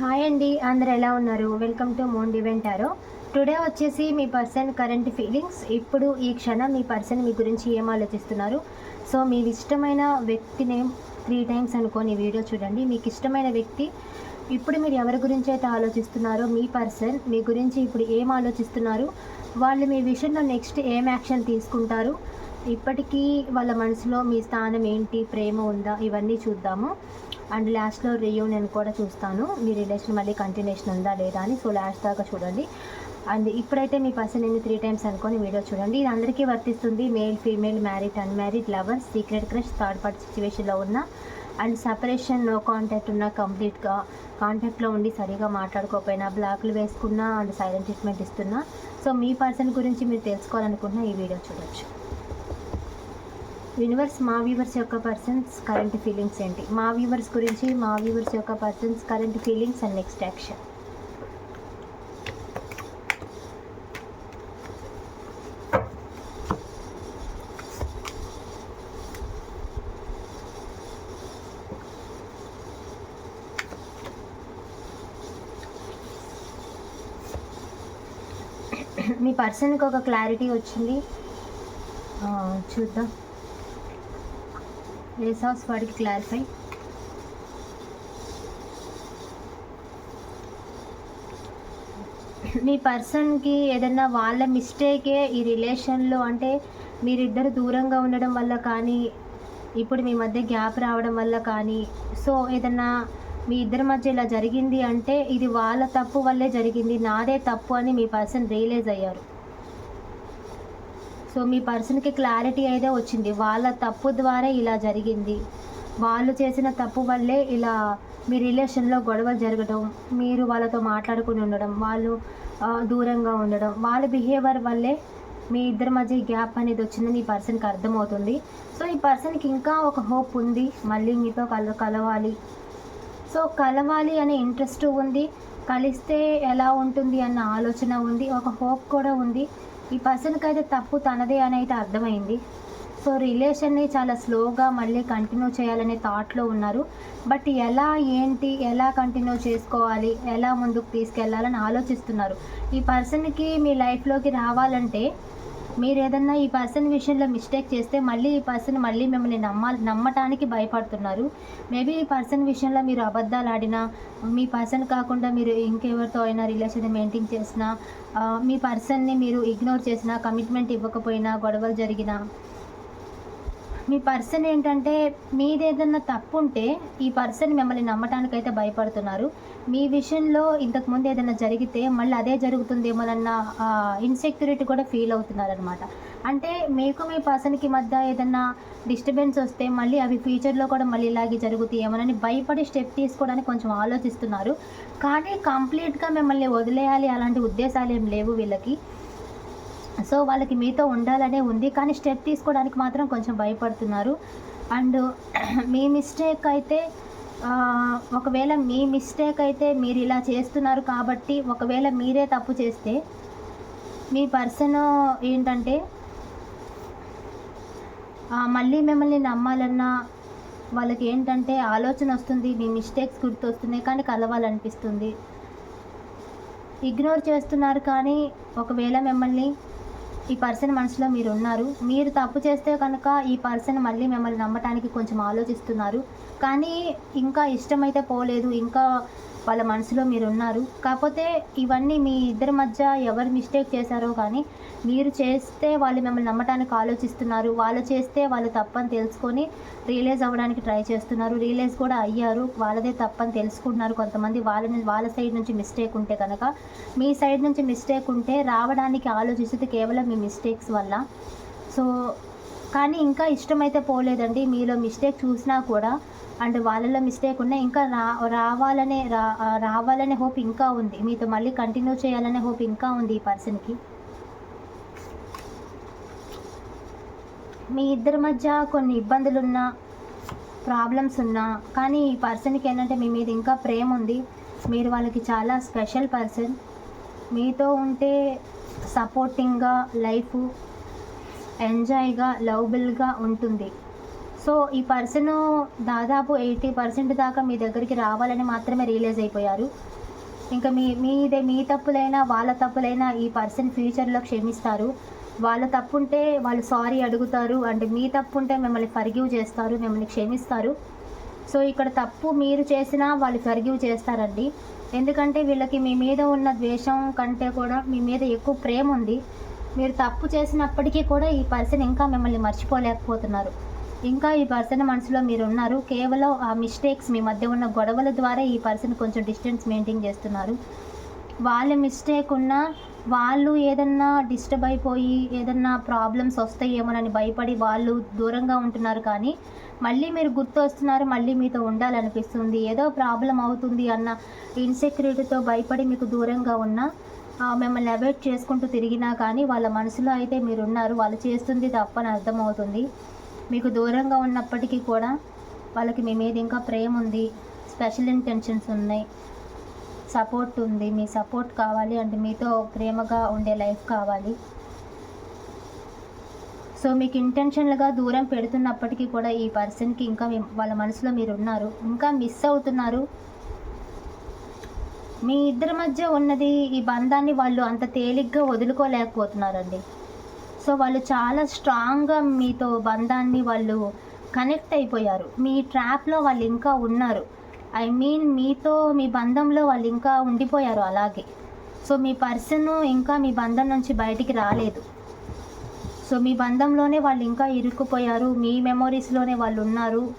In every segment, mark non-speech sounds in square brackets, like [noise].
Hi అండి అందరు ఎలా ఉన్నారు? వెల్కమ్ టు మోన్ డివెంటారో టుడే వచ్చేసి మీ పర్సన్ కరెంట్ ఫీలింగ్స్ ఇప్పుడు ఈ క్షణం మీ పర్సన్ మీ గురించి ఏం ఆలోచిస్తున్నారు? సో మీ ఇష్టమైన వ్యక్తి నేమ్ త్రీ టైమ్స్ అనుకోని వీడియో చూడండి. మీకు ఇష్టమైన వ్యక్తి ఇప్పుడు మీరు ఎవరి గురించి అయితే ఆలోచిస్తున్నారో మీ పర్సన్ మీ గురించి ఇప్పుడు ఏం ఆలోచిస్తున్నారు? వాళ్ళు మీ విషయంలో నెక్స్ట్ ఏం యాక్షన్ తీసుకుంటారు? ఇప్పటికీ వాళ్ళ మనసులో మీ స్థానం ఏంటి? ప్రేమ ఉందా? ఇవన్నీ చూద్దాము. అండ్ లాస్ట్లో రియూనియన్ కూడా చూస్తాను. మీ రిలేషన్ మళ్ళీ కంటిన్యూషన్ ఉందా లేదా అని. సో లాస్ట్ దాకా చూడండి. అండ్ ఇప్పుడైతే మీ పర్సన్ నేను త్రీ టైమ్స్ అనుకొని వీడియో చూడండి. ఇది అందరికీ వర్తిస్తుంది. Male female married unmarried lovers secret crush third party సిచ్యువేషన్లో ఉన్న అండ్ సపరేషన్ నో కాంటాక్ట్ ఉన్న కంప్లీట్గా కాంటాక్ట్లో ఉండి సరిగా మాట్లాడుకోకపోయినా బ్లాక్లు వేసుకున్నా అండ్ సైలెంట్ ట్రీట్మెంట్ ఇస్తున్నా. సో మీ పర్సన్ గురించి మీరు తెలుసుకోవాలనుకున్న ఈ వీడియో చూడొచ్చు. యూనివర్స్ మా వ్యూవర్స్ యొక్క పర్సన్స్ కరెంట్ ఫీలింగ్స్ ఏంటి? మా వ్యూవర్స్ గురించి మా వ్యూవర్స్ యొక్క persons current feelings and next action. మీ పర్సన్కి ఒక క్లారిటీ వచ్చింది. చూద్దాం. రేస్ హౌస్ వాడికి క్లారిఫై. మీ పర్సన్కి ఏదైనా వాళ్ళ మిస్టేకే ఈ రిలేషన్లో అంటే మీరిద్దరు దూరంగా ఉండడం వల్ల కానీ ఇప్పుడు మీ మధ్య గ్యాప్ రావడం వల్ల కానీ సో ఏదన్నా మీ ఇద్దరి మధ్య ఇలా జరిగింది అంటే ఇది వాళ్ళ తప్పు వల్లే జరిగింది నాదే తప్పు అని మీ పర్సన్ రియలైజ్ అయ్యారు. సో మీ పర్సన్కి క్లారిటీ అయితే వచ్చింది. వాళ్ళ తప్పు ద్వారా ఇలా జరిగింది. వాళ్ళు చేసిన తప్పు వల్లే ఇలా మీ రిలేషన్లో గొడవలు జరగడం మీరు వాళ్ళతో మాట్లాడుకుని ఉండడం వాళ్ళు దూరంగా ఉండడం వాళ్ళ బిహేవియర్ వల్లే మీ ఇద్దరి మధ్య గ్యాప్ అనేది వచ్చిందని ఈ పర్సన్కి అర్థమవుతుంది. సో ఈ పర్సన్కి ఇంకా ఒక హోప్ ఉంది. మళ్ళీ మీతో కల కలవాలి. సో కలవాలి అనే ఇంట్రెస్ట్ ఉంది. కలిస్తే ఎలా ఉంటుంది అన్న ఆలోచన ఉంది. ఒక హోప్ కూడా ఉంది. ఈ పర్సన్కి అయితే తప్పు తనదే అని అయితే అర్థమైంది. సో రిలేషన్ని చాలా స్లోగా మళ్ళీ కంటిన్యూ చేయాలనే థాట్లో ఉన్నారు. బట్ ఎలా ఏంటి ఎలా కంటిన్యూ చేసుకోవాలి ఎలా ముందుకు తీసుకెళ్ళాలని ఆలోచిస్తున్నారు. ఈ పర్సన్కి మీ లైఫ్లోకి రావాలంటే మీరు ఏదన్నా ఈ పర్సన్ విషయంలో మిస్టేక్ చేస్తే మళ్ళీ ఈ పర్సన్ మళ్ళీ మిమ్మల్ని నమ్మాలి నమ్మటానికి భయపడుతున్నారు. మేబీ ఈ పర్సన్ విషయంలో మీరు అబద్ధాలు ఆడినా మీ పర్సన్ కాకుండా మీరు ఇంకెవరితో అయినా రిలేషన్ మెయింటైన్ చేసినా మీ పర్సన్ని మీరు ఇగ్నోర్ చేసినా కమిట్మెంట్ ఇవ్వకపోయినా గొడవలు జరిగినా మీ పర్సన్ ఏంటంటే మీది ఏదన్నా తప్పు ఉంటే ఈ పర్సన్ మిమ్మల్ని నమ్మటానికైతే భయపడుతున్నారు. మీ విషయంలో ఇంతకుముందు ఏదైనా జరిగితే మళ్ళీ అదే జరుగుతుందేమోనన్న ఇన్సెక్యూరిటీ కూడా ఫీల్ అవుతున్నారనమాట అంటే మీకు మీ పర్సన్కి మధ్య ఏదన్నా డిస్టర్బెన్స్ వస్తే మళ్ళీ అవి ఫ్యూచర్లో కూడా మళ్ళీ ఇలాగే జరుగుతాయేమోనని భయపడి స్టెప్ తీసుకోవడానికి కొంచెం ఆలోచిస్తున్నారు. కానీ కంప్లీట్గా మిమ్మల్ని వదిలేయాలి అలాంటి ఉద్దేశాలు ఏం లేవు వీళ్ళకి. సో వాళ్ళకి మీతో ఉండాలనే ఉంది. కానీ స్టెప్ తీసుకోవడానికి మాత్రం కొంచెం భయపడుతున్నారు. అండ్ [clears throat] మీ మిస్టేక్ అయితే ఒకవేళ మీ మిస్టేక్ అయితే మీరు ఇలా చేస్తున్నారు కాబట్టి ఒకవేళ మీరే తప్పు చేస్తే మీ పర్సన్ ఏంటంటే మళ్ళీ మిమ్మల్ని నమ్మాలన్నా వాళ్ళకి ఏంటంటే ఆలోచన వస్తుంది మీ మిస్టేక్స్ గుర్తొస్తున్నాయి కానీ కలవాలనిపిస్తుంది. ఇగ్నోర్ చేస్తున్నారు కానీ ఒకవేళ మిమ్మల్ని ఈ పర్సన్ మనసులో మీరు ఉన్నారు మీరు తప్పు చేస్తే కనుక ఈ పర్సన్ మళ్ళీ మిమ్మల్ని నమ్మటానికి కొంచెం ఆలోచిస్తున్నారు. కానీ ఇంకా ఇష్టమైతే పోలేదు. ఇంకా వాళ్ళ మనసులో మీరు ఉన్నారు కాకపోతే ఇవన్నీ మీ ఇద్దరి మధ్య ఎవరు మిస్టేక్ చేశారో కానీ మీరు చేస్తే వాళ్ళు మిమ్మల్ని నమ్మటానికి ఆలోచిస్తున్నారు. వాళ్ళు చేస్తే వాళ్ళు తప్పని తెలుసుకొని రియలైజ్ అవ్వడానికి ట్రై చేస్తున్నారు. రియలైజ్ కూడా అయ్యారు. వాళ్ళదే తప్పని తెలుసుకుంటున్నారు. కొంతమంది వాళ్ళని వాళ్ళ సైడ్ నుంచి మిస్టేక్ ఉంటే కనుక మీ సైడ్ నుంచి మిస్టేక్ ఉంటే రావడానికి ఆలోచిస్తుంది కేవలం మీ మిస్టేక్స్ వల్ల. సో కానీ ఇంకా ఇష్టమైతే పోలేదండి. మీలో మిస్టేక్ చూసినా కూడా అండ్ వాళ్ళలో మిస్టేక్ ఉన్నా ఇంకా రా రావాలనే రా రావాలనే హోప్ ఇంకా ఉంది. మీతో మళ్ళీ కంటిన్యూ చేయాలనే హోప్ ఇంకా ఉంది ఈ పర్సన్కి మీ ఇద్దరి మధ్య కొన్ని ఇబ్బందులు ఉన్నా ప్రాబ్లమ్స్ ఉన్నా కానీ ఈ పర్సన్కి ఏంటంటే మీ మీద ఇంకా ప్రేమ ఉంది. మీరు వాళ్ళకి చాలా స్పెషల్ పర్సన్ మీతో ఉంటే సపోర్టింగ్గా లైఫ్ ఎంజాయ్గా లవబుల్గా ఉంటుంది. సో ఈ పర్సన్ దాదాపు ఎయిటీ పర్సెంట్ దాకా మీ దగ్గరికి రావాలని మాత్రమే రియలైజ్ అయిపోయారు. ఇంకా మీ మీదే మీ తప్పులైనా వాళ్ళ తప్పులైనా ఈ పర్సన్ ఫ్యూచర్లో క్షమిస్తారు. వాళ్ళ తప్పుంటే వాళ్ళు సారీ అడుగుతారు. అంటే మీ తప్పుంటే మిమ్మల్ని ఫర్గివ్ చేస్తారు మిమ్మల్ని క్షమిస్తారు. సో ఇక్కడ తప్పు మీరు చేసినా వాళ్ళు ఫర్గివ్ చేస్తారండి. ఎందుకంటే వీళ్ళకి మీ మీద ఉన్న ద్వేషం కంటే కూడా మీ మీద ఎక్కువ ప్రేమ ఉంది మీరు తప్పు చేసినప్పటికీ కూడా ఈ పర్సన్ ఇంకా మిమ్మల్ని మర్చిపోలేకపోతున్నారు. ఇంకా ఈ పర్సన్ మనసులో మీరు ఉన్నారు కేవలం ఆ మిస్టేక్స్ మీ మధ్య ఉన్న గొడవల ద్వారా ఈ పర్సన్ కొంచెం డిస్టెన్స్ మెయింటైన్ చేస్తున్నారు. వాళ్ళ మిస్టేక్ ఉన్నా వాళ్ళు ఏదన్నా డిస్టర్బ్ అయిపోయి ఏదన్నా ప్రాబ్లమ్స్ వస్తాయేమోనని భయపడి వాళ్ళు దూరంగా ఉంటున్నారు కానీ మళ్ళీ మీరు గుర్తు వస్తున్నారు మళ్ళీ మీతో ఉండాలనిపిస్తుంది. ఏదో ప్రాబ్లం అవుతుంది అన్న ఇన్సెక్యూరిటీతో భయపడి మీకు దూరంగా ఉన్న మిమ్మల్ని అవాయిడ్ చేసుకుంటూ తిరిగినా కానీ వాళ్ళ మనసులో అయితే మీరు ఉన్నారు వాళ్ళు చేస్తుంది తప్పని అర్థమవుతుంది. మీకు దూరంగా ఉన్నప్పటికీ కూడా వాళ్ళకి మీ మీద ఇంకా ప్రేమ ఉంది. స్పెషల్ ఇంటెన్షన్స్ ఉన్నాయి. సపోర్ట్ ఉంది. మీ సపోర్ట్ కావాలి అంటే మీతో ప్రేమగా ఉండే లైఫ్ కావాలి. సో మీకు ఇంటెన్షన్లుగా దూరం పెడుతున్నప్పటికీ కూడా ఈ పర్సన్కి ఇంకా వాళ్ళ మనసులో మీరు ఉన్నారు ఇంకా మిస్ అవుతున్నారు. మీ ఇద్దరి మధ్య ఉన్నది ఈ బంధాన్ని వాళ్ళు అంత తేలిగ్గా వదులుకోలేకపోతున్నారండి. సో వాళ్ళు చాలా స్ట్రాంగ్గా మీతో బంధాన్ని వాళ్ళు కనెక్ట్ అయిపోయారు. మీ ట్రాప్లో వాళ్ళు ఇంకా ఉన్నారు. ఐ మీన్ మీతో మీ బంధంలో వాళ్ళు ఇంకా ఉండిపోయారు అలాగే. సో మీ పర్సన్ ఇంకా మీ బంధం నుంచి బయటికి రాలేదు. సో మీ బంధంలోనే వాళ్ళు ఇంకా ఇరుక్కుపోయారు. మీ మెమొరీస్లోనే వాళ్ళు ఉన్నారు.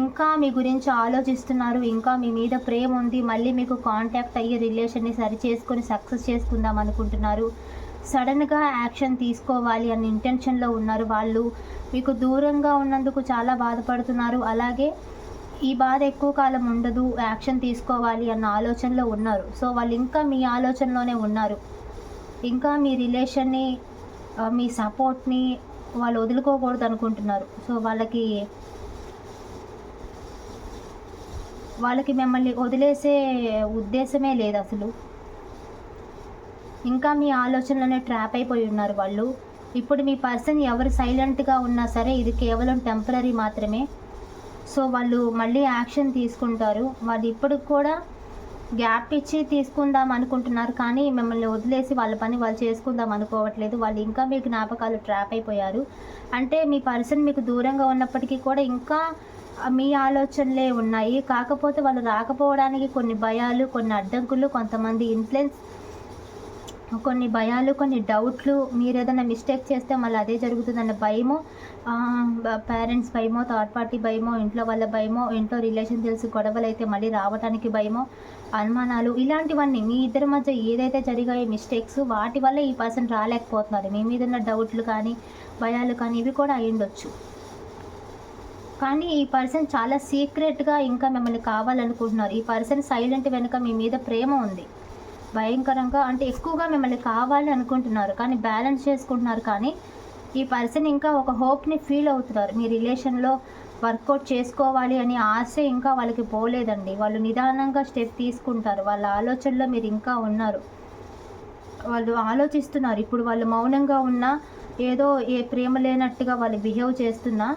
ఇంకా మీ గురించి ఆలోచిస్తున్నారు ఇంకా మీ మీద ప్రేమ ఉంది మళ్ళీ మీకు కాంటాక్ట్ అయ్యే రిలేషన్ని సరి చేసుకొని సక్సెస్ చేసుకుందాం అనుకుంటున్నారు. సడన్గా యాక్షన్ తీసుకోవాలి అన్న ఇంటెన్షన్లో ఉన్నారు వాళ్ళు. మీకు దూరంగా ఉన్నందుకు చాలా బాధపడుతున్నారు. అలాగే ఈ బాధ ఎక్కువ కాలం ఉండదు యాక్షన్ తీసుకోవాలి అన్న ఆలోచనలో ఉన్నారు. సో వాళ్ళు ఇంకా మీ ఆలోచనలోనే ఉన్నారు. ఇంకా మీ రిలేషన్ని మీ సపోర్ట్ని వాళ్ళు వదులుకోకూడదు అనుకుంటున్నారు. సో వాళ్ళకి వాళ్ళకి మిమ్మల్ని వదిలేసే ఉద్దేశమే లేదు అసలు. ఇంకా మీ ఆలోచనలోనే ట్రాప్ అయిపోయి ఉన్నారు వాళ్ళు. ఇప్పుడు మీ పర్సన్ ఎవరు సైలెంట్గా ఉన్నా సరే ఇది కేవలం టెంపరీ మాత్రమే. సో వాళ్ళు మళ్ళీ యాక్షన్ తీసుకుంటారు. వాళ్ళు ఇప్పుడు కూడా గ్యాప్ ఇచ్చి తీసుకుందాం అనుకుంటున్నారు కానీ మిమ్మల్ని వదిలేసి వాళ్ళ పని వాళ్ళు చేసుకుందాం అనుకోవట్లేదు. వాళ్ళు ఇంకా మీ జ్ఞాపకాలు ట్రాప్ అయిపోయారు. అంటే మీ పర్సన్ మీకు దూరంగా ఉన్నప్పటికీ కూడా ఇంకా మీ ఆలోచనలే ఉన్నాయి. కాకపోతే వాళ్ళు రాకపోవడానికి కొన్ని భయాలు కొన్ని అడ్డంకులు కొంతమంది ఇన్ఫ్లుయెన్స్ కొన్ని భయాలు కొన్ని డౌట్లు మీరు ఏదైనా మిస్టేక్ చేస్తే మళ్ళీ అదే జరుగుతుందన్న భయము పేరెంట్స్ భయమో థర్డ్ పార్టీ భయమో ఇంట్లో వాళ్ళ భయమో ఇంట్లో రిలేషన్ తెలిసి గొడవలు అయితే మళ్ళీ రావడానికి భయమో అనుమానాలు ఇలాంటివన్నీ మీ ఇద్దరి మధ్య ఏదైతే జరిగాయో మిస్టేక్స్ వాటి వల్ల ఈ పర్సన్ రాలేకపోతున్నారు. మీ మీద ఉన్న డౌట్లు కానీ భయాలు కానీ ఇవి కూడా అయ్యుండొచ్చు. కానీ ఈ పర్సన్ చాలా సీక్రెట్గా ఇంకా మిమ్మల్ని కావాలనుకుంటున్నారు. ఈ పర్సన్ సైలెంట్ వెనుక మీ మీద ప్రేమ ఉంది. భయంకరంగా అంటే ఎక్కువగా మిమ్మల్ని కావాలి అనుకుంటున్నారు. కానీ బ్యాలెన్స్ చేసుకుంటున్నారు. కానీ ఈ పర్సన్ ఇంకా ఒక హోప్ని ఫీల్ అవుతున్నారు. మీ రిలేషన్లో వర్కౌట్ చేసుకోవాలి అని ఆశ ఇంకా వాళ్ళకి పోలేదండి. వాళ్ళు నిదానంగా స్టెప్ తీసుకుంటారు. వాళ్ళ ఆలోచనలో మీరు ఇంకా ఉన్నారు. వాళ్ళు ఆలోచిస్తున్నారు. ఇప్పుడు వాళ్ళు మౌనంగా ఉన్నా ఏదో ఏ ప్రేమ లేనట్టుగా వాళ్ళు బిహేవ్ చేస్తున్నా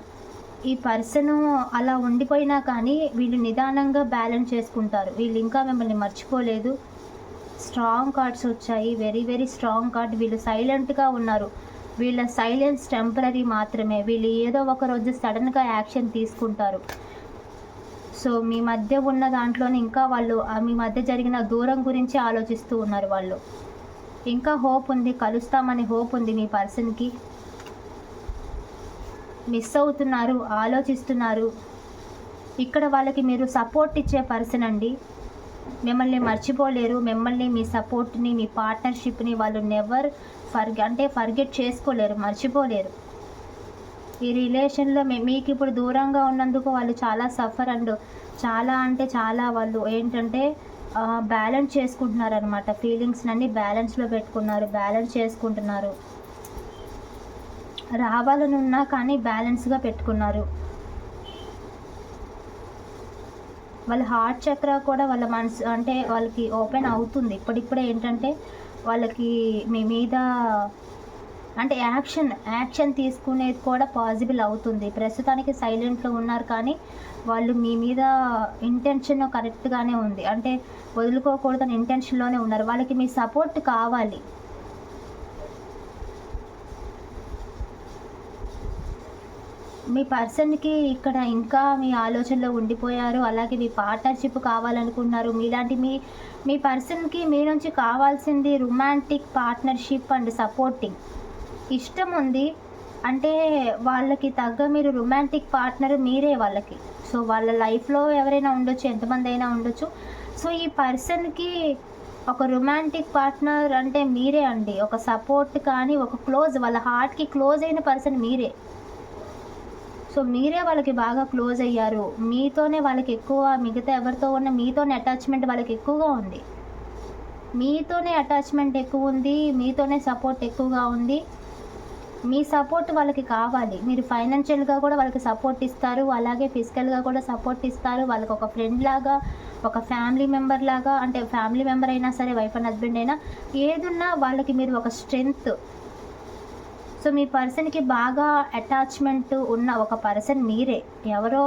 ఈ పర్సన్ అలా ఉండిపోయినా కానీ వీళ్ళు నిదానంగా బ్యాలెన్స్ చేసుకుంటారు. వీళ్ళు ఇంకా మిమ్మల్ని మర్చిపోలేదు. స్ట్రాంగ్ కార్డ్స్ వచ్చాయి. Very very strong card. వీళ్ళు సైలెంట్గా ఉన్నారు. వీళ్ళ సైలెన్స్ టెంపరీ మాత్రమే. వీళ్ళు ఏదో ఒక రోజు సడన్గా యాక్షన్ తీసుకుంటారు. సో మీ మధ్య ఉన్న దాంట్లోనే ఇంకా వాళ్ళు మీ మధ్య జరిగిన దూరం గురించి ఆలోచిస్తూ ఉన్నారు వాళ్ళు. ఇంకా హోప్ ఉంది. కలుస్తామని హోప్ ఉంది మీ పర్సన్కి. మిస్ అవుతున్నారు ఆలోచిస్తున్నారు. ఇక్కడ వాళ్ళకి మీరు సపోర్ట్ ఇచ్చే పర్సన్ అండి. మిమ్మల్ని మర్చిపోలేరు. మిమ్మల్ని మీ సపోర్ట్ని మీ పార్ట్నర్షిప్ని వాళ్ళు నెవర్ ఫర్ అంటే ఫర్గెట్ చేసుకోలేరు మర్చిపోలేరు. ఈ రిలేషన్లో మీ మీకు ఇప్పుడు దూరంగా ఉన్నందుకు వాళ్ళు చాలా సఫర్ అండ్ చాలా అంటే చాలా వాళ్ళు ఏంటంటే బ్యాలెన్స్ చేసుకుంటున్నారు అనమాట ఫీలింగ్స్ అన్ని బ్యాలెన్స్లో పెట్టుకున్నారు బ్యాలెన్స్ చేసుకుంటున్నారు. రావాలనున్నా కానీ బ్యాలెన్స్గా పెట్టుకున్నారు. వాళ్ళ హార్ట్ చక్ర కూడా వాళ్ళ మనసు అంటే వాళ్ళకి ఓపెన్ అవుతుంది. ఇప్పుడిప్పుడే ఏంటంటే వాళ్ళకి మీ మీద అంటే యాక్షన్ యాక్షన్ తీసుకునేది కూడా పాసిబుల్ అవుతుంది. ప్రస్తుతానికి సైలెంట్లో ఉన్నారు కానీ వాళ్ళు మీ మీద ఇంటెన్షన్ కరెక్ట్గానే ఉంది. అంటే వదులుకోకూడదని ఇంటెన్షన్లోనే ఉన్నారు. వాళ్ళకి మీ సపోర్ట్ కావాలి. మీ పర్సన్కి ఇక్కడ ఇంకా మీ ఆలోచనలో ఉండిపోయారు అలాగే మీ పార్ట్నర్షిప్ కావాలనుకున్నారు మీలాంటి మీ మీ పర్సన్కి మీ నుంచి కావాల్సింది రొమాంటిక్ పార్ట్నర్షిప్ అండ్ సపోర్టింగ్. ఇష్టం ఉంది అంటే వాళ్ళకి తగ్గ మీరు రొమాంటిక్ పార్ట్నర్ మీరే వాళ్ళకి. సో వాళ్ళ లైఫ్లో ఎవరైనా ఉండొచ్చు ఎంతమంది అయినా ఉండొచ్చు. సో ఈ పర్సన్కి ఒక రొమాంటిక్ పార్ట్నర్ అంటే మీరే అండి. ఒక సపోర్ట్ కానీ ఒక క్లోజ్ వాళ్ళ హార్ట్కి క్లోజ్ అయిన పర్సన్ మీరే. సో మీరే వాళ్ళకి బాగా క్లోజ్ అయ్యారు. మీతోనే వాళ్ళకి ఎక్కువ మిగతా ఎవరితో ఉన్న మీతోనే అటాచ్మెంట్ వాళ్ళకి ఎక్కువగా ఉంది. మీతోనే అటాచ్మెంట్ ఎక్కువ ఉంది మీతోనే సపోర్ట్ ఎక్కువగా ఉంది. మీ సపోర్ట్ వాళ్ళకి కావాలి. మీరు ఫైనాన్షియల్గా కూడా వాళ్ళకి సపోర్ట్ ఇస్తారు. అలాగే ఫిజికల్గా కూడా సపోర్ట్ ఇస్తారు. వాళ్ళకి ఒక ఫ్రెండ్ లాగా ఒక ఫ్యామిలీ మెంబర్ లాగా అంటే ఫ్యామిలీ మెంబర్ అయినా సరే వైఫ్ అండ్ హస్బెండ్ అయినా ఏదున్నా వాళ్ళకి మీరు ఒక స్ట్రెంగ్త్ సో మీ పర్సన్కి బాగా అటాచ్మెంట్ ఉన్న ఒక పర్సన్ మీరే. ఎవరో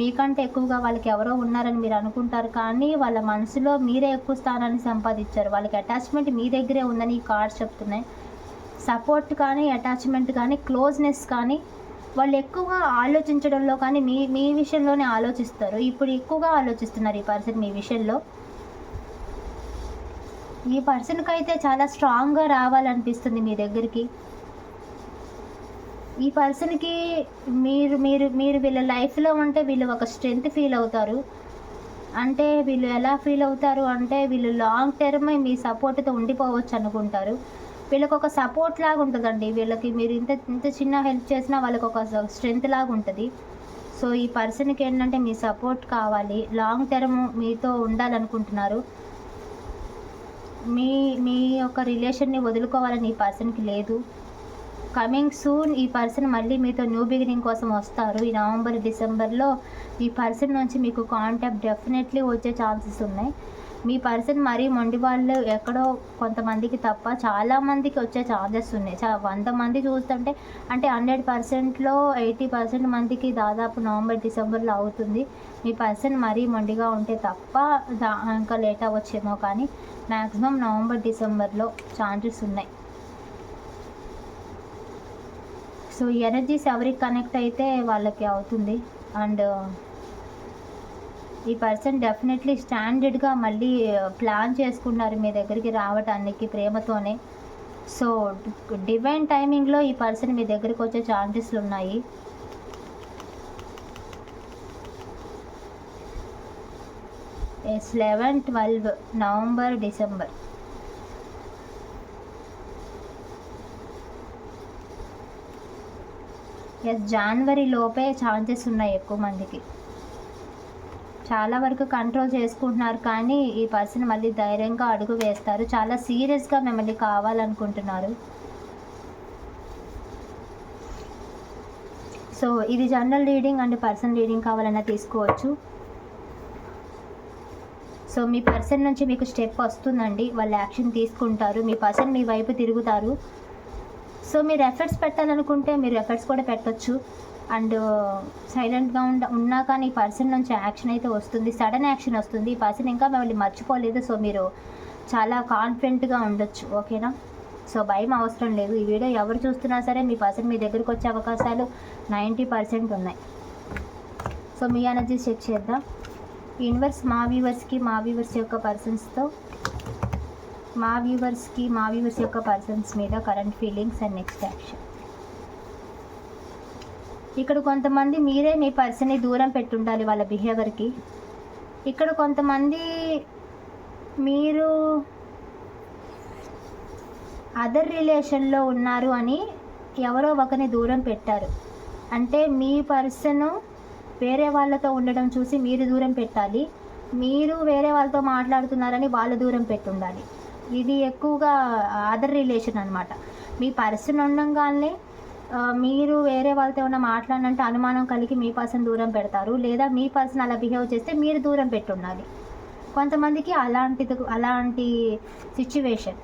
మీకంటే ఎక్కువగా వాళ్ళకి ఎవరో ఉన్నారని మీరు అనుకుంటారు కానీ వాళ్ళ మనసులో మీరే ఎక్కువ స్థానాన్ని సంపాదించారు. వాళ్ళకి అటాచ్మెంట్ మీ దగ్గరే ఉందని ఈ కార్డ్స్ చెప్తున్నాయి. సపోర్ట్ కానీ అటాచ్మెంట్ కానీ క్లోజ్నెస్ కానీ వాళ్ళు ఎక్కువగా ఆలోచించడంలో కానీ మీ మీ విషయంలోనే ఆలోచిస్తారు. ఇప్పుడు ఎక్కువగా ఆలోచిస్తున్నారు ఈ పర్సన్ మీ విషయంలో. ఈ పర్సన్కి అయితే చాలా స్ట్రాంగ్గా రావాలనిపిస్తుంది మీ దగ్గరికి. ఈ పర్సన్కి మీరు మీరు మీరు వీళ్ళ లైఫ్లో ఉంటే వీళ్ళు ఒక స్ట్రెంగ్త్ ఫీల్ అవుతారు. అంటే వీళ్ళు ఎలా ఫీల్ అవుతారు అంటే వీళ్ళు లాంగ్ టర్మ్ మీ సపోర్ట్తో ఉండిపోవచ్చు అనుకుంటారు. వీళ్ళకి ఒక సపోర్ట్ లాగా ఉంటుందండి. వీళ్ళకి మీరు ఇంత ఇంత చిన్న హెల్ప్ చేసినా వాళ్ళకి ఒక స్ట్రెంగ్త్ లాగా ఉంటుంది. సో ఈ పర్సన్కి ఏంటంటే మీ సపోర్ట్ కావాలి. లాంగ్ టర్మ్ మీతో ఉండాలనుకుంటున్నారు. మీ మీ యొక్క రిలేషన్ని వదులుకోవాలని ఈ పర్సన్కి లేదు. కమింగ్ సూన్ ఈ పర్సన్ మళ్ళీ మీతో న్యూ బిగినింగ్ కోసం వస్తారు. ఈ నవంబర్ డిసెంబర్లో ఈ పర్సన్ నుంచి మీకు కాంటాక్ట్ డెఫినెట్లీ వచ్చే ఛాన్సెస్ ఉన్నాయి. మీ పర్సన్ మరీ మొండి వాళ్ళు ఎక్కడో కొంతమందికి తప్ప చాలా మందికి వచ్చే ఛాన్సెస్ ఉన్నాయి. చా వంద మంది చూస్తుంటే అంటే హండ్రెడ్ పర్సెంట్లో ఎయిటీ పర్సెంట్ మందికి దాదాపు నవంబర్ డిసెంబర్లో అవుతుంది. మీ పర్సన్ మరీ మొండిగా ఉంటే తప్ప దా ఇంకా లేట్ అవ్వచ్చేమో కానీ మ్యాక్సిమం నవంబర్ డిసెంబర్లో ఛాన్సెస్ ఉన్నాయి. సో ఈ ఎనర్జీస్ ఎవరికి కనెక్ట్ అయితే వాళ్ళకి అవుతుంది. అండ్ ఈ పర్సన్ డెఫినెట్లీ స్టాండర్డ్గా మళ్ళీ ప్లాన్ చేసుకున్నారు మీ దగ్గరికి రావటానికి ప్రేమతోనే. సో డివైన్ టైమింగ్లో ఈ పర్సన్ మీ దగ్గరికి వచ్చే ఛాన్సెస్లు ఉన్నాయి. Yes eleven twelve November December. Yes జనవరి లోపే ఛాన్సెస్ ఉన్నాయి ఎక్కువ మందికి. చాలా వరకు కంట్రోల్ చేసుకుంటున్నారు కానీ ఈ పర్సన్ మళ్ళీ ధైర్యంగా అడుగు వేస్తారు. చాలా సీరియస్గా మిమ్మల్ని కావాలనుకుంటున్నారు. సో ఇది general reading and person reading కావాలన్నా తీసుకోవచ్చు. సో మీ పర్సన్ నుంచి మీకు స్టెప్ వస్తుందండి. వాళ్ళు యాక్షన్ తీసుకుంటారు. మీ పర్సన్ మీ వైపు తిరుగుతారు. సో మీరు ఎఫర్ట్స్ పెట్టాలనుకుంటే మీరు ఎఫర్ట్స్ కూడా పెట్టచ్చు. అండ్ సైలెంట్గా uh, ఉండ ఉన్నా కానీ ఈ పర్సన్ నుంచి యాక్షన్ అయితే వస్తుంది. సడన్ యాక్షన్ వస్తుంది. ఈ పర్సన్ ఇంకా మిమ్మల్ని మర్చిపోలేదు. సో మీరు చాలా కాన్ఫిడెంట్గా ఉండొచ్చు. ఓకేనా సో భయం అవసరం లేదు. ఈ వీడియో ఎవరు చూస్తున్నా సరే మీ పర్సన్ మీ దగ్గరికి వచ్చే అవకాశాలు నైంటీ పర్సెంట్ ఉన్నాయి. సో మీ ఎనర్జీ చెక్ చేద్దాం. యూనివర్స్ మా వ్యూవర్స్కి మా వ్యూవర్స్ యొక్క పర్సన్స్తో మా వ్యూవర్స్కి మా వ్యూవర్స్ యొక్క పర్సన్స్ మీద current feelings and next action ఇక్కడ కొంతమంది మీరే మీ పర్సన్ని దూరం పెట్టుండాలి వాళ్ళ బిహేవియర్కి. ఇక్కడ కొంతమంది మీరు అదర్ రిలేషన్లో ఉన్నారు అని ఎవరో ఒకరిని దూరం పెట్టారు. అంటే మీ పర్సన్ వేరే వాళ్ళతో ఉండడం చూసి మీరు దూరం పెట్టాలి. మీరు వేరే వాళ్ళతో మాట్లాడుతున్నారని వాళ్ళు దూరం పెట్టుండాలి. ఇది ఎక్కువగా అదర్ రిలేషన్ అనమాట మీ పర్సన్ ఉండగానే మీరు వేరే వాళ్ళతో ఉన్న మాట్లాడినంటే అనుమానం కలిగి మీ పర్సన్ దూరం పెడతారు. లేదా మీ పర్సన్ అలా బిహేవ్ చేస్తే మీరు దూరం పెట్టుండాలి. కొంతమందికి అలాంటిది అలాంటి సిచ్యువేషన్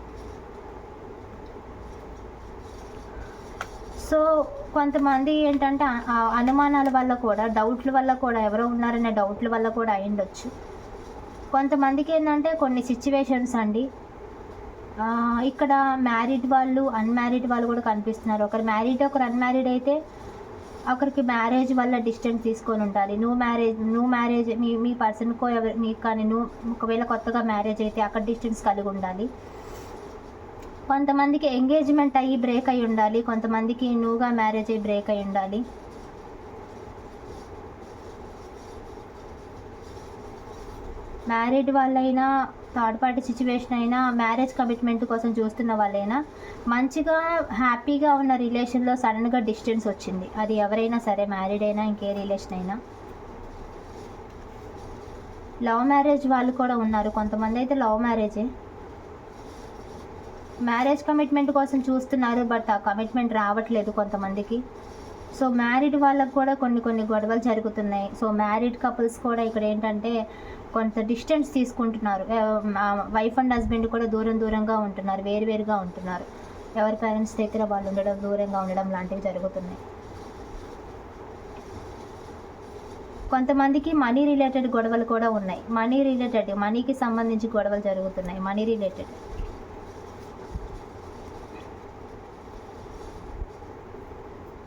సో కొంతమంది ఏంటంటే అనుమానాల వల్ల కూడా డౌట్ల వల్ల కూడా ఎవరో ఉన్నారనే డౌట్ల వల్ల కూడా అయ్యుండొచ్చు. కొంతమందికి ఏంటంటే కొన్ని సిచ్యువేషన్స్ అండి ఇక్కడ మ్యారీడ్ వాళ్ళు అన్మ్యారీడ్ వాళ్ళు కూడా కనిపిస్తున్నారు. ఒకరు మ్యారీడ్ ఒకరు అన్మ్యారీడ్ అయితే ఒకరికి మ్యారేజ్ వల్ల డిస్టెన్స్ తీసుకొని ఉండాలి. నువ్వు మ్యారేజ్ నువ్వు మ్యారేజ్ మీ మీ పర్సన్కో ఎవరు మీకు కానీ నువ్వు ఒకవేళ కొత్తగా మ్యారేజ్ అయితే అక్కడ డిస్టెన్స్ కలిగి ఉండాలి. కొంతమందికి ఎంగేజ్మెంట్ అయ్యి బ్రేక్ అయి ఉండాలి. కొంతమందికి నువ్వుగా మ్యారేజ్ అయ్యి బ్రేక్ అయి ఉండాలి. మ్యారీడ్ వాళ్ళైనా థర్డ్ పార్టీ సిచ్యువేషన్ అయినా మ్యారేజ్ కమిట్మెంట్ కోసం చూస్తున్న వాళ్ళైనా మంచిగా హ్యాపీగా ఉన్న రిలేషన్లో సడన్గా డిస్టెన్స్ వచ్చింది. అది ఎవరైనా సరే మ్యారీడ్ అయినా ఇంకే రిలేషన్ అయినా. లవ్ మ్యారేజ్ వాళ్ళు కూడా ఉన్నారు. కొంతమంది అయితే లవ్ మ్యారేజే. మ్యారేజ్ కమిట్మెంట్ కోసం చూస్తున్నారు బట్ ఆ కమిట్మెంట్ రావట్లేదు కొంతమందికి. సో మ్యారీడ్ వాళ్ళకు కూడా కొన్ని కొన్ని గొడవలు జరుగుతున్నాయి. సో మ్యారీడ్ కపుల్స్ కూడా ఇక్కడ ఏంటంటే కొంత డిస్టెన్స్ తీసుకుంటున్నారు. వైఫ్ అండ్ హస్బెండ్ కూడా దూరం దూరంగా ఉంటున్నారు. వేరువేరుగా ఉంటున్నారు. ఎవరి పేరెంట్స్ దగ్గర వాళ్ళు ఉండడం దూరంగా ఉండడం లాంటివి జరుగుతున్నాయి. కొంతమందికి మనీ రిలేటెడ్ గొడవలు కూడా ఉన్నాయి. మనీ రిలేటెడ్ మనీకి సంబంధించి గొడవలు జరుగుతున్నాయి. మనీ రిలేటెడ్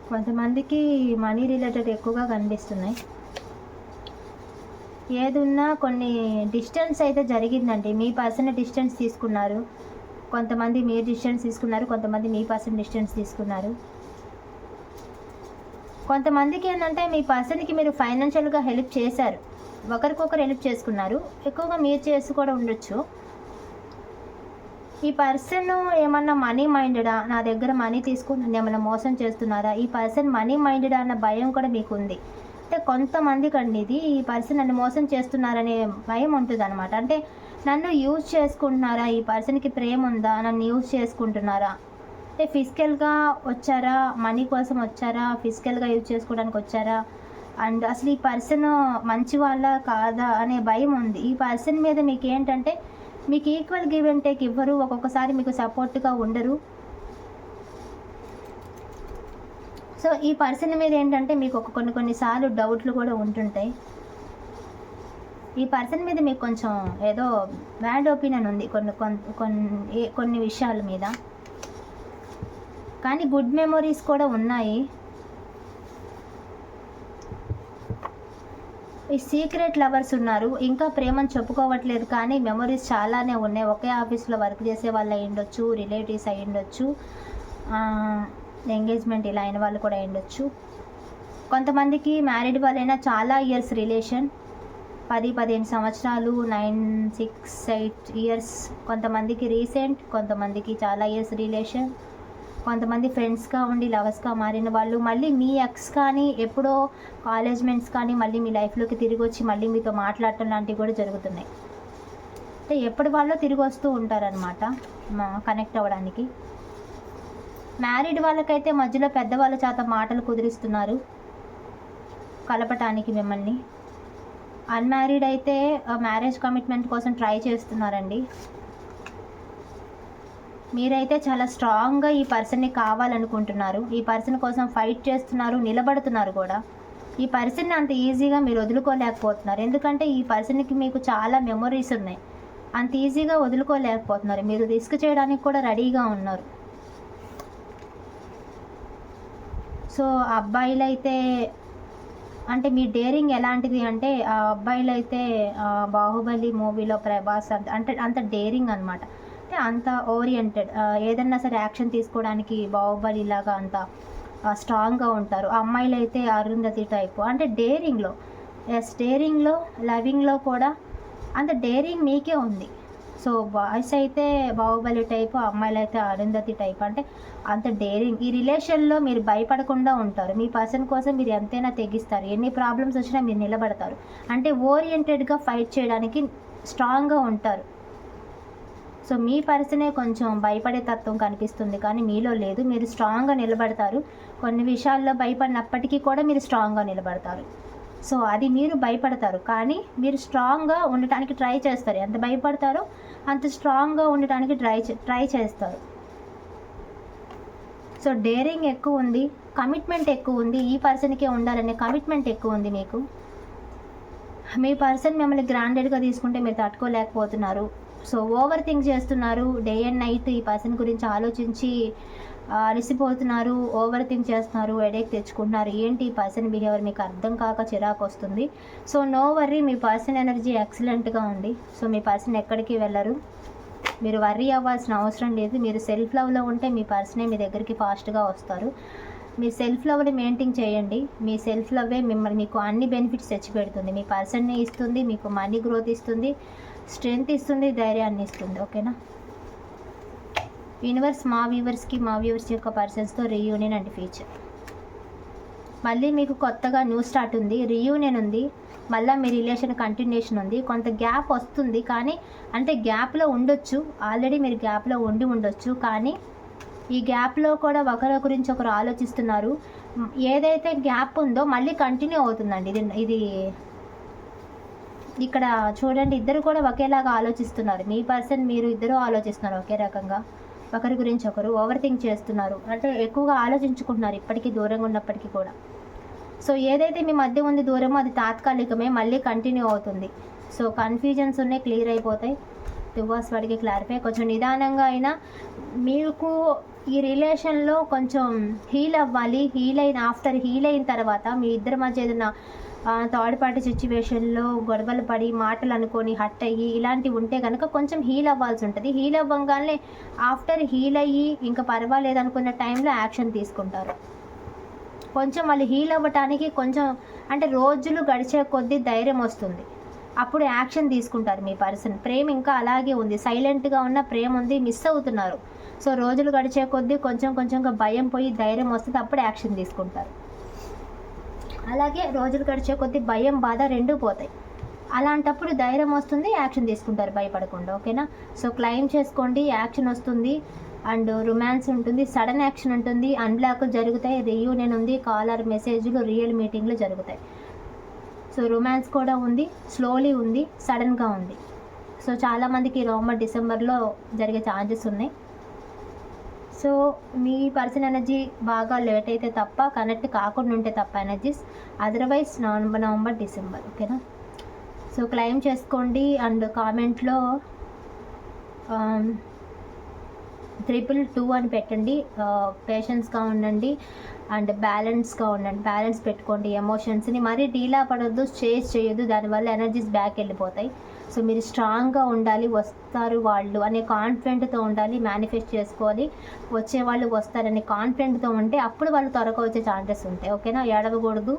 కొంతమందికి మనీ రిలేటెడ్ ఎక్కువగా కనిపిస్తున్నాయి. ఏదున్నా కొన్ని డిస్టెన్స్ అయితే జరిగిందండి. మీ పర్సన్ డిస్టెన్స్ తీసుకున్నారు. కొంతమంది మీరు డిస్టెన్స్ తీసుకున్నారు కొంతమంది మీ పర్సన్ డిస్టెన్స్ తీసుకున్నారు. కొంతమందికి ఏంటంటే మీ పర్సన్కి మీరు ఫైనాన్షియల్గా హెల్ప్ చేశారు. ఒకరికొకరు హెల్ప్ చేసుకున్నారు. ఎక్కువగా మీరు చేసి కూడా ఉండొచ్చు. ఈ పర్సన్ ఏమన్నా మనీ మైండెడా? నా దగ్గర మనీ తీసుకుని ఏమైనా ఏమన్నా మోసం చేస్తున్నారా? ఈ పర్సన్ మనీ మైండెడా అన్న భయం కూడా మీకు ఉంది అంటే కొంతమందికి అండి ఇది ఈ పర్సన్ నన్ను మోసం చేస్తున్నారనే భయం ఉంటుంది అనమాట అంటే నన్ను యూజ్ చేసుకుంటున్నారా? ఈ పర్సన్కి ప్రేమ ఉందా? నన్ను యూజ్ చేసుకుంటున్నారా? అంటే ఫిజికల్గా వచ్చారా? మనీ కోసం వచ్చారా? ఫిజికల్గా యూజ్ చేసుకోవడానికి వచ్చారా? అండ్ అసలు ఈ పర్సన్ మంచి వాళ్ళ కాదా అనే భయం ఉంది. ఈ పర్సన్ మీద మీకు ఏంటంటే మీకు ఈక్వల్ గివ్ అండ్ టేక్ ఇవ్వరు ఒక్కొక్కసారి మీకు సపోర్ట్గా ఉండరు. సో ఈ పర్సన్ మీద ఏంటంటే మీకు ఒక కొన్ని కొన్నిసార్లు డౌట్లు కూడా ఉంటుంటాయి. ఈ పర్సన్ మీద మీకు కొంచెం ఏదో బ్యాడ్ ఒపీనియన్ ఉంది కొన్ని కొన్ని కొన్ని ఏ- కొన్ని విషయాల మీద. కానీ గుడ్ మెమొరీస్ కూడా ఉన్నాయి. ఈ సీక్రెట్ లవర్స్ ఉన్నారు. ఇంకా ప్రేమను చెప్పుకోవట్లేదు కానీ మెమొరీస్ చాలానే ఉన్నాయి. ఒకే ఆఫీస్లో వర్క్ చేసే వాళ్ళు అయి ఉండొచ్చు రిలేటివ్స్ అయి ఉండొచ్చు. ఎంగేజ్మెంట్ ఇలా అయిన వాళ్ళు కూడా ఉండొచ్చు కొంతమందికి మ్యారీడ్ వాళ్ళైనా చాలా ఇయర్స్ రిలేషన్. పది పదిహేను సంవత్సరాలు నైన్ సిక్స్ ఎయిట్ ఇయర్స్. కొంతమందికి రీసెంట్ కొంతమందికి చాలా ఇయర్స్ రిలేషన్. కొంతమంది ఫ్రెండ్స్గా ఉండి లవర్స్గా మారిన వాళ్ళు. మళ్ళీ మీ ఎక్స్ కానీ ఎప్పుడో కాలేజ్ మెంట్స్ కానీ మళ్ళీ మీ లైఫ్లోకి తిరిగి వచ్చి మళ్ళీ మీతో మాట్లాడటం లాంటివి కూడా జరుగుతున్నాయి. అంటే ఎప్పటి వాళ్ళు తిరిగి వస్తూ ఉంటారనమాట కనెక్ట్ అవ్వడానికి. మ్యారీడ్ వాళ్ళకైతే మధ్యలో పెద్దవాళ్ళ చేత మాటలు కుదిరిస్తున్నారు. కలపటానికి మిమ్మల్ని. అన్మ్యారీడ్ అయితే మ్యారేజ్ కమిట్మెంట్ కోసం ట్రై చేస్తున్నారండి. మీరైతే చాలా స్ట్రాంగ్గా ఈ పర్సన్ని కావాలనుకుంటున్నారు. ఈ పర్సన్ కోసం ఫైట్ చేస్తున్నారు నిలబడుతున్నారు కూడా. ఈ పర్సన్ని అంత ఈజీగా మీరు వదులుకోలేకపోతున్నారు. ఎందుకంటే ఈ పర్సన్కి మీకు చాలా మెమొరీస్ ఉన్నాయి. అంత ఈజీగా వదులుకోలేకపోతున్నారు. మీరు రిస్క్ చేయడానికి కూడా రెడీగా ఉన్నారు. సో అబ్బాయిలు అయితే అంటే మీ డేరింగ్ ఎలాంటిది అంటే ఆ అబ్బాయిలు అయితే బాహుబలి మూవీలో ప్రభాస్ అంత అంటే అంత డేరింగ్ అనమాట అంటే అంత ఓరియంటెడ్. ఏదన్నా సరే యాక్షన్ తీసుకోవడానికి బాహుబలి లాగా అంత స్ట్రాంగ్గా ఉంటారు. అమ్మాయిలు అయితే అరుంధతి టైపు. అంటే డేరింగ్లో ఎస్ డేరింగ్లో లవింగ్లో కూడా అంత డేరింగ్ మీకే ఉంది. సో బాయ్స్ అయితే బాహుబలి టైపు అమ్మాయిలు అయితే అరుంధతి టైప్. అంటే అంత డేరింగ్. ఈ రిలేషన్లో మీరు భయపడకుండా ఉంటారు. మీ పర్సన్ కోసం మీరు ఎంతైనా తెగిస్తారు. ఎన్ని ప్రాబ్లమ్స్ వచ్చినా మీరు నిలబడతారు. అంటే ఓరియంటెడ్గా ఫైట్ చేయడానికి స్ట్రాంగ్గా ఉంటారు. సో మీ పర్సనే కొంచెం భయపడే తత్వం కనిపిస్తుంది. కానీ మీలో లేదు. మీరు స్ట్రాంగ్గా నిలబడతారు. కొన్ని విషయాల్లో భయపడినప్పటికీ కూడా మీరు స్ట్రాంగ్గా నిలబడతారు. సో అది మీరు భయపడతారు. కానీ మీరు స్ట్రాంగ్గా ఉండటానికి ట్రై చేస్తారు. ఎంత భయపడతారో అంత స్ట్రాంగ్గా ఉండటానికి ట్రై చే- ట్రై చేస్తారు. సో డేరింగ్ ఎక్కువ ఉంది. కమిట్మెంట్ ఎక్కువ ఉంది. ఈ పర్సన్కే ఉండాలనే కమిట్మెంట్ ఎక్కువ ఉంది మీకు. మీ పర్సన్ మిమ్మల్ని గ్రాండెడ్గా తీసుకుంటే మీరు తట్టుకోలేకపోతున్నారు. సో ఓవర్ థింక్ చేస్తున్నారు. డే అండ్ నైట్ ఈ పర్సన్ గురించి ఆలోచించి అలసిపోతున్నారు ఓవర్ థింక్ చేస్తున్నారు ఎడేక్ తెచ్చుకుంటున్నారు. ఏంటి ఈ పర్సన్ బిహేవియర్ మీకు అర్థం కాక చిరాకు వస్తుంది. సో నో వర్రీ మీ పర్సన్ ఎనర్జీ ఎక్సలెంట్గా ఉంది. సో మీ పర్సన్ ఎక్కడికి వెళ్ళరు? మీరు వర్రీ అవ్వాల్సిన అవసరం లేదు. మీరు సెల్ఫ్ లవ్లో ఉంటే మీ పర్సనే మీ దగ్గరికి ఫాస్ట్గా వస్తారు. మీ సెల్ఫ్ లవ్ని మెయింటైన్ చేయండి. మీ సెల్ఫ్ లవ్వే మిమ్మల్ని మీకు అన్ని బెనిఫిట్స్ తెచ్చిపెడుతుంది మీ పర్సన్ని ఇస్తుంది మీకు మనీ గ్రోత్ ఇస్తుంది స్ట్రెంగ్త్ ఇస్తుంది ధైర్యాన్ని ఇస్తుంది. ఓకేనా యూనివర్స్ మా వ్యూవర్స్కి మా వ్యూవర్స్ యొక్క పర్సన్స్తో రీయూనియన్ అండ్ ఫ్యూచర్ మళ్ళీ మీకు కొత్తగా న్యూ స్టార్ట్ ఉంది రీయూనియన్ ఉంది మళ్ళీ మీ రిలేషన్ కంటిన్యూషన్ ఉంది కొంత గ్యాప్ వస్తుంది కానీ అంటే గ్యాప్లో ఉండొచ్చు ఆల్రెడీ మీరు గ్యాప్లో ఉండి ఉండొచ్చు కానీ ఈ గ్యాప్లో కూడా ఒకరి గురించి ఒకరు ఆలోచిస్తున్నారు ఏదైతే గ్యాప్ ఉందో మళ్ళీ కంటిన్యూ అవుతుందండి. ఇది ఇది ఇక్కడ చూడండి ఇద్దరు కూడా ఒకేలాగా ఆలోచిస్తున్నారు. మీ పర్సన్ మీరు ఇద్దరు ఆలోచిస్తున్నారు ఒకే రకంగా. ఒకరి గురించి ఒకరు ఓవర్ థింక్ చేస్తున్నారు. అంటే ఎక్కువగా ఆలోచించుకుంటున్నారు ఇప్పటికీ దూరంగా ఉన్నప్పటికీ కూడా. సో ఏదైతే మీ మధ్య ఉంది దూరమో అది తాత్కాలికమే మళ్ళీ కంటిన్యూ అవుతుంది. సో కన్ఫ్యూజన్స్ ఉన్నాయి క్లియర్ అయిపోతాయి. దివాస్ వాడికి క్లారిఫై కొంచెం నిదానంగా అయినా మీకు ఈ రిలేషన్లో కొంచెం హీల్ అవ్వాలి. హీల్ అయిన ఆఫ్టర్ హీల్ అయిన తర్వాత మీ ఇద్దరి మధ్య ఏదైనా థర్డ్ పార్టీ సిచ్యువేషన్లో గొడవలు పడి మాటలు అనుకొని హట్ అయ్యి ఇలాంటివి ఉంటే కనుక కొంచెం హీల్ అవ్వాల్సి ఉంటుంది. హీల్ అవ్వగానే ఆఫ్టర్ హీల్ అయ్యి ఇంకా పర్వాలేదు అనుకున్న టైంలో యాక్షన్ తీసుకుంటారు. కొంచెం వాళ్ళు హీల్ అవ్వటానికి కొంచెం అంటే రోజులు గడిచే కొద్దీ ధైర్యం వస్తుంది. అప్పుడు యాక్షన్ తీసుకుంటారు మీ పర్సన్ ప్రేమ ఇంకా అలాగే ఉంది. సైలెంట్గా ఉన్న ప్రేమ ఉంది మిస్ అవుతున్నారు. సో రోజులు గడిచే కొద్దీ కొంచెం కొంచెంగా భయం పోయి ధైర్యం వస్తుంది. అప్పుడు యాక్షన్ తీసుకుంటారు. అలాగే రోజులు గడిచే కొద్ది భయం బాధ రెండూ పోతాయి. అలాంటప్పుడు ధైర్యం వస్తుంది యాక్షన్ తీసుకుంటారు భయపడకుండా ఓకేనా? సో క్లైమ్ చేసుకోండి యాక్షన్ వస్తుంది అండ్ రొమాన్స్ ఉంటుంది సడన్ యాక్షన్ ఉంటుంది అన్బ్లాక్లు జరుగుతాయి రీయూనియన్ ఉంది కాలర్ మెసేజ్లు రియల్ మీటింగ్లు జరుగుతాయి. సో రొమాన్స్ కూడా ఉంది స్లోలీ ఉంది సడన్గా ఉంది. సో చాలామందికి నవంబర్ డిసెంబర్లో జరిగే ఛాన్సెస్ ఉన్నాయి. సో మీ పర్సన్ ఎనర్జీ బాగా లేట్ అయితే తప్ప కనెక్ట్ కాకుండా ఉంటే తప్ప energies otherwise November November December ఓకేనా? సో క్లైమ్ చేసుకోండి అండ్ కామెంట్లో ట్రిపుల్ టూ అని పెట్టండి. పేషెన్స్గా ఉండండి అండ్ బ్యాలెన్స్గా ఉండండి. బ్యాలెన్స్ పెట్టుకోండి ఎమోషన్స్ని మరీ డీలా పడొద్దు చేజ్ చేయొద్దు. దానివల్ల ఎనర్జీస్ బ్యాక్ వెళ్ళిపోతాయి. సో మీరు స్ట్రాంగ్గా ఉండాలి వస్తారు వాళ్ళు అనే కాన్ఫిడెంట్తో ఉండాలి మేనిఫెస్ట్ చేసుకోవాలి. వచ్చే వాళ్ళు వస్తారనే కాన్ఫిడెంట్తో ఉంటే అప్పుడు వాళ్ళు త్వరగా వచ్చే ఛాన్సెస్ ఉంటాయి. ఓకేనా? ఏడవకూడదు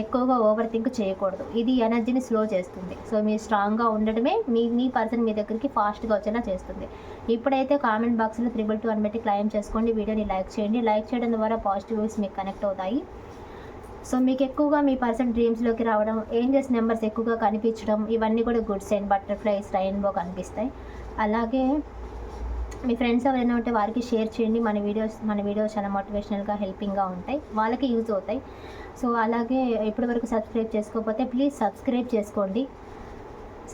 ఎక్కువగా ఓవర్ థింక్ చేయకూడదు. ఇది ఎనర్జీని స్లో చేస్తుంది. సో మీరు స్ట్రాంగ్గా ఉండడమే మీ మీ పర్సన్ మీ దగ్గరికి ఫాస్ట్గా వచ్చేలా చేస్తుంది. ఇప్పుడైతే కామెంట్ బాక్స్లో త్రిబుల్ టూ అని పెట్టి క్లైమ్ చేసుకోండి. వీడియోని లైక్ చేయండి. లైక్ చేయడం ద్వారా పాజిటివ్ వ్యూస్ మీకు కనెక్ట్ అవుతాయి. సో మీకు ఎక్కువగా మీ పర్సన్ డ్రీమ్స్లోకి రావడం ఏంజెస్ నెంబర్స్ ఎక్కువగా కనిపించడం ఇవన్నీ కూడా గుడ్ సైన్ బటర్ఫ్లైస్ రైన్బో కనిపిస్తాయి. అలాగే మీ ఫ్రెండ్స్ ఎవరైనా ఉంటే వారికి షేర్ చేయండి. మన వీడియోస్ మన వీడియోస్ చాలా మోటివేషనల్గా హెల్పింగ్గా ఉంటాయి. వాళ్ళకి యూజ్ అవుతాయి. సో అలాగే ఇప్పటివరకు సబ్స్క్రైబ్ చేసుకోకపోతే ప్లీజ్ సబ్స్క్రైబ్ చేసుకోండి.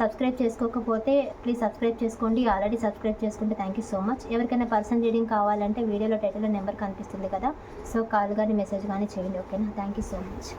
సబ్స్క్రైబ్ చేసుకోకపోతే ప్లీజ్ సబ్స్క్రైబ్ చేసుకోండి. ఆల్రెడీ సబ్స్క్రైబ్ చేసుకుంటే థ్యాంక్ యూ సో మచ్ ఎవరికైనా పర్సన్ రీడింగ్ కావాలంటే వీడియోలో టైటిల్లో నెంబర్ కనిపిస్తుంది కదా. సో కాల్ కానీ మెసేజ్ కానీ చేయండి ఓకేనా థ్యాంక్ యూ సో మచ్